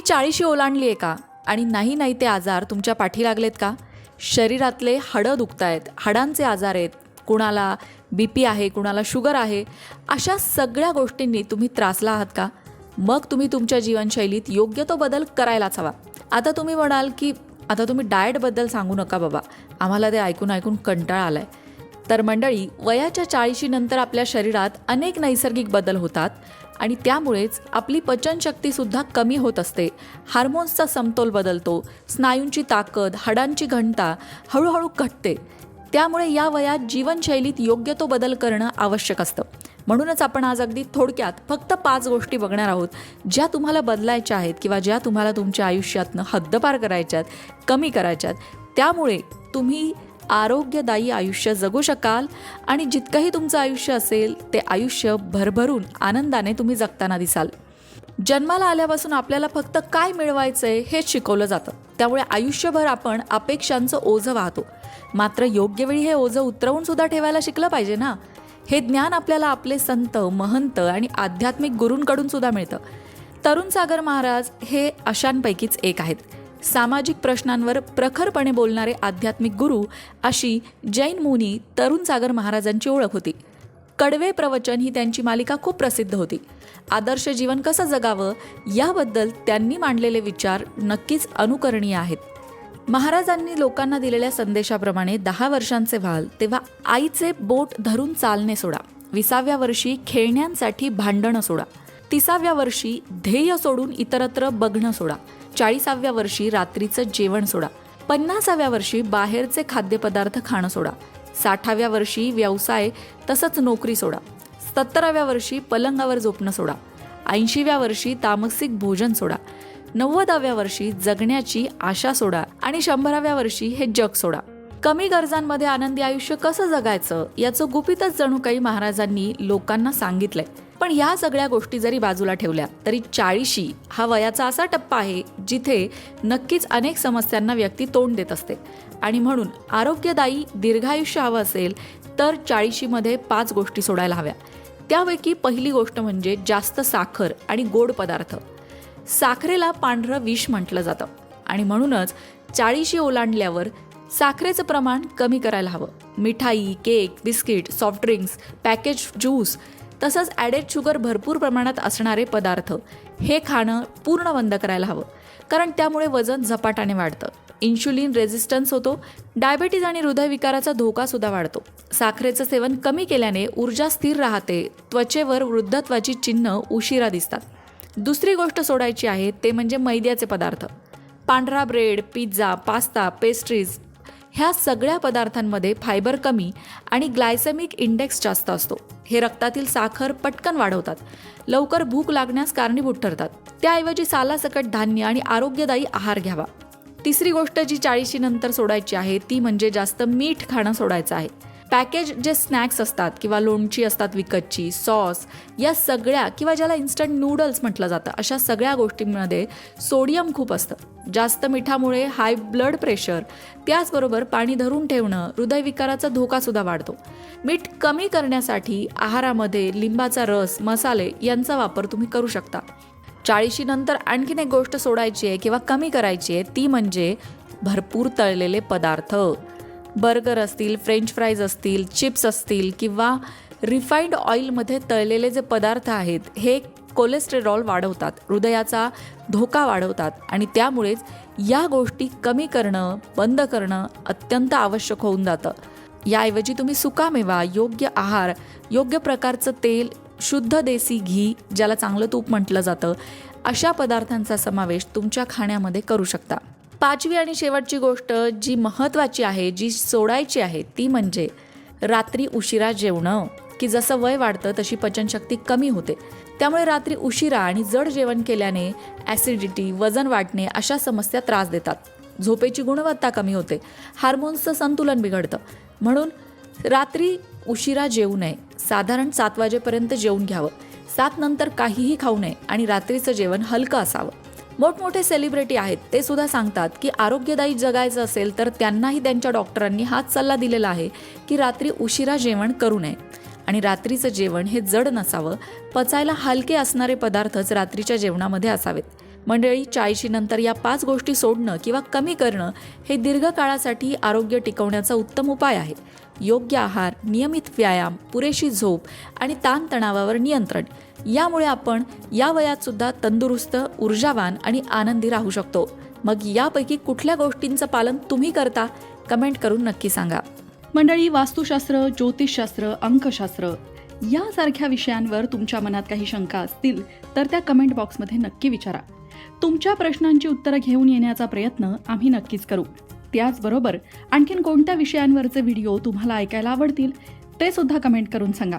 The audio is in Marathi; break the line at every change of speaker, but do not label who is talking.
तुम्ही चाळीशी ओलांडली आहे का? आणि नाही नाही ते आजार तुमच्या पाठी लागलेत का? शरीरातले हाडं दुखत आहेत हाडांचे आजार आहेत. कुणाला बी पी आहे कुणाला शुगर आहे अशा सगळ्या गोष्टींनी तुम्ही त्रासला आहात का? मग तुम्ही तुमच्या जीवनशैलीत योग्य तो बदल करायलाच हवा. आता तुम्ही म्हणाल की आता तुम्ही डाएटबद्दल सांगू नका बाबा. आम्हाला ते ऐकून ऐकून कंटाळा आलाय. तर मंडळी वयाच्या चाळीशीनंतर आपल्या शरीरात अनेक नैसर्गिक बदल होतात. आणि त्यामुळेच आपली पचनशक्तीसुद्धा कमी होत असते. हार्मोन्सचा समतोल बदलतो स्नायूंची ताकद हाडांची घनता हळूहळू घटते. त्यामुळे या वयात जीवनशैलीत योग्य तो बदल करणं आवश्यक असतं. म्हणूनच आपण आज अगदी थोडक्यात फक्त पाच गोष्टी बघणार आहोत ज्या तुम्हाला बदलायच्या आहेत किंवा ज्या तुम्हाला तुमच्या आयुष्यातनं हद्दपार करायच्यात कमी करायच्यात. त्यामुळे तुम्ही आरोग्यदायी आयुष्य जगू शकाल आणि जितकंही तुमचं आयुष्य असेल ते आयुष्य भरभरून आनंदाने तुम्ही जगताना दिसाल. जन्माला आल्यापासून आपल्याला फक्त काय मिळवायचंय हेच शिकवलं जातं. त्यामुळे आयुष्यभर आपण अपेक्षांचं ओझं वाहतो. मात्र योग्य वेळी हे ओझं उतरवून सुद्धा ठेवायला शिकलं पाहिजे ना? हे ज्ञान आपल्याला आपले संत महंत आणि आध्यात्मिक गुरूंकडून सुद्धा मिळतं. तरुण सागर महाराज हे अशांपैकीच एक आहेत. सामाजिक प्रश्नांवर प्रखरपणे बोलणारे आध्यात्मिक गुरु अशी जैन मुनी तरुण सागर महाराजांची ओळख होती. कडवे प्रवचन ही त्यांची मालिका खूप प्रसिद्ध होती. आदर्श जीवन कसं जगावं याबद्दल त्यांनी मांडलेले विचार नक्कीच अनुकरणीय आहेत. महाराजांनी लोकांना दिलेल्या संदेशाप्रमाणे दहा वर्षांचे व्हाल तेव्हा आईचे बोट धरून चालणे सोडा. विसाव्या वर्षी खेळण्यांसाठी भांडणं सोडा. तिसाव्या वर्षी ध्येय सोडून इतरत्र बघणं सोडा. चाळीसाव्या वर्षी रात्रीचं जेवण सोडा. पन्नासाव्या वर्षी बाहेरचे खाद्यपदार्थ खाणं सोडा. साठाव्या वर्षी व्यवसाय तसंच नोकरी सोडा. सत्तराव्या वर्षी पलंगावर झोपणं सोडा. ऐंशीव्या वर्षी तामसिक भोजन सोडा. नव्वदाव्या वर्षी जगण्याची आशा सोडा आणि शंभराव्या वर्षी हे जग सोडा. कमी गरजांमध्ये आनंदी आयुष्य कसं जगायचं याचं गुपितच जणू काही महाराजांनी लोकांना सांगितलंय. पण ह्या सगळ्या गोष्टी जरी बाजूला ठेवल्या तरी चाळीशी हा वयाचा असा टप्पा आहे जिथे नक्कीच अनेक समस्यांना व्यक्ती तोंड देत असते. आणि म्हणून आरोग्यदायी दीर्घायुष्य हवं असेल तर चाळीशीमध्ये पाच गोष्टी सोडायला हव्या. त्यापैकी पहिली गोष्ट म्हणजे जास्त साखर आणि गोड पदार्थ. साखरेला पांढरं विष म्हटलं जातं. आणि म्हणूनच चाळीशी ओलांडल्यावर साखरेचं प्रमाण कमी करायला हवं. मिठाई cake biscuit soft drinks package juice तसंच ॲडेड शुगर भरपूर प्रमाणात असणारे पदार्थ. हे खाणं पूर्ण बंद करायला हवं. कारण त्यामुळे वजन झपाट्याने वाढतं. इन्शुलिन रेझिस्टन्स होतो. डायबेटीज आणि हृदयविकाराचा धोकासुद्धा वाढतो. साखरेचं सेवन कमी केल्याने ऊर्जा स्थिर राहते. त्वचेवर वृद्धत्वाची चिन्ह उशिरा दिसतात. दुसरी गोष्ट सोडायची आहे ते म्हणजे मैद्याचे पदार्थ. पांढरा ब्रेड पिझ्झा पास्ता पेस्ट्रीज ह्या सगळ्या पदार्थांमध्ये फायबर कमी आणि ग्लायसेमिक इंडेक्स जास्त असतो. हे रक्तातील साखर पटकन वाढवतात. लवकर भूक लागण्यास कारणीभूत ठरतात. त्याऐवजी सालासकट धान्य आणि आरोग्यदायी आहार घ्यावा. तिसरी गोष्ट जी चाळीशी नंतर सोडायची आहे ती म्हणजे जास्त मीठ खाणं सोडायचं आहे. पॅकेज जे स्नॅक्स असतात किंवा लोणची असतात विकतची सॉस या सगळ्या किंवा ज्याला इन्स्टंट नूडल्स म्हटलं जातं अशा सगळ्या गोष्टींमध्ये सोडियम खूप असतं. जास्त मिठामुळे हाय ब्लड प्रेशर त्याचबरोबर पाणी धरून ठेवणं हृदयविकाराचा धोकासुद्धा वाढतो. मीठ कमी करण्यासाठी आहारामध्ये लिंबाचा रस मसाले यांचा वापर तुम्ही करू शकता. चाळीशी नंतर आणखीन एक गोष्ट सोडायची आहे किंवा कमी करायची आहे ती म्हणजे भरपूर तळलेले पदार्थ. बर्गर असतील फ्रेंच फ्राईज असतील चिप्स असतील किंवा रिफाईंड ऑइलमध्ये तळलेले जे पदार्थ आहेत हे कोलेस्टेरॉल वाढवतात हृदयाचा धोका वाढवतात आणि त्यामुळेच या गोष्टी कमी करणं बंद करणं अत्यंत आवश्यक होऊन जातं. याऐवजी तुम्ही सुकामेवा योग्य आहार योग्य प्रकारचं तेल शुद्ध देसी घी ज्याला चांगलं तूप म्हटलं जातं अशा पदार्थांचा समावेश तुमच्या खाण्यामध्ये करू शकता. पाचवी आणि शेवटची गोष्ट जी महत्त्वाची आहे जी सोडायची आहे ती म्हणजे रात्री उशिरा जेवणं. की जसं वय वाढतं तशी पचनशक्ती कमी होते. त्यामुळे रात्री उशिरा आणि जड जेवण केल्याने ॲसिडिटी वजन वाढणे अशा समस्या त्रास देतात. झोपेची गुणवत्ता कमी होते. हार्मोन्सचं संतुलन बिघडतं. म्हणून रात्री उशिरा जेवू नये. साधारण सात वाजेपर्यंत जेवून घ्यावं. सात नंतर काहीही खाऊ नये आणि रात्रीचं जेवण हलकं असावं. मोठमोठे सेलिब्रिटी आहेत. ते सुद्धा सांगतात की आरोग्यदायी जगायचं असेल तर त्यांनाही त्यांच्या डॉक्टरांनी हाच सल्ला दिलेला आहे की रात्री उशिरा जेवण करू नये. आणि रात्रीचं जेवण हे जड नसावं. पचायला हलके असणारे पदार्थच रात्रीच्या जेवणामध्ये असावेत. मंडळी चाळीशी नंतर या पाच गोष्टी सोडणं किंवा कमी करणं हे दीर्घकाळासाठी आरोग्य टिकवण्याचा उत्तम उपाय आहे. योग्य आहार नियमित व्यायाम पुरेशी झोप आणि ताणतणावावर नियंत्रण यामुळे आपण या वयात सुद्धा तंदुरुस्त ऊर्जावान आणि आनंदी राहू शकतो. मग यापैकी कुठल्या गोष्टींचं पालन तुम्ही करता? कमेंट करून नक्की सांगा.
मंडळी वास्तुशास्त्र ज्योतिषशास्त्र अंकशास्त्र यासारख्या विषयांवर तुमच्या मनात काही शंका असतील तर त्या कमेंट बॉक्समध्ये नक्की विचारा. तुमच्या प्रश्नांची उत्तरं घेऊन येण्याचा प्रयत्न आम्ही नक्कीच करू. त्याचबरोबर आणखीन कोणत्या विषयांवरचे व्हिडिओ तुम्हाला ऐकायला आवडतील ते सुद्धा कमेंट करून सांगा.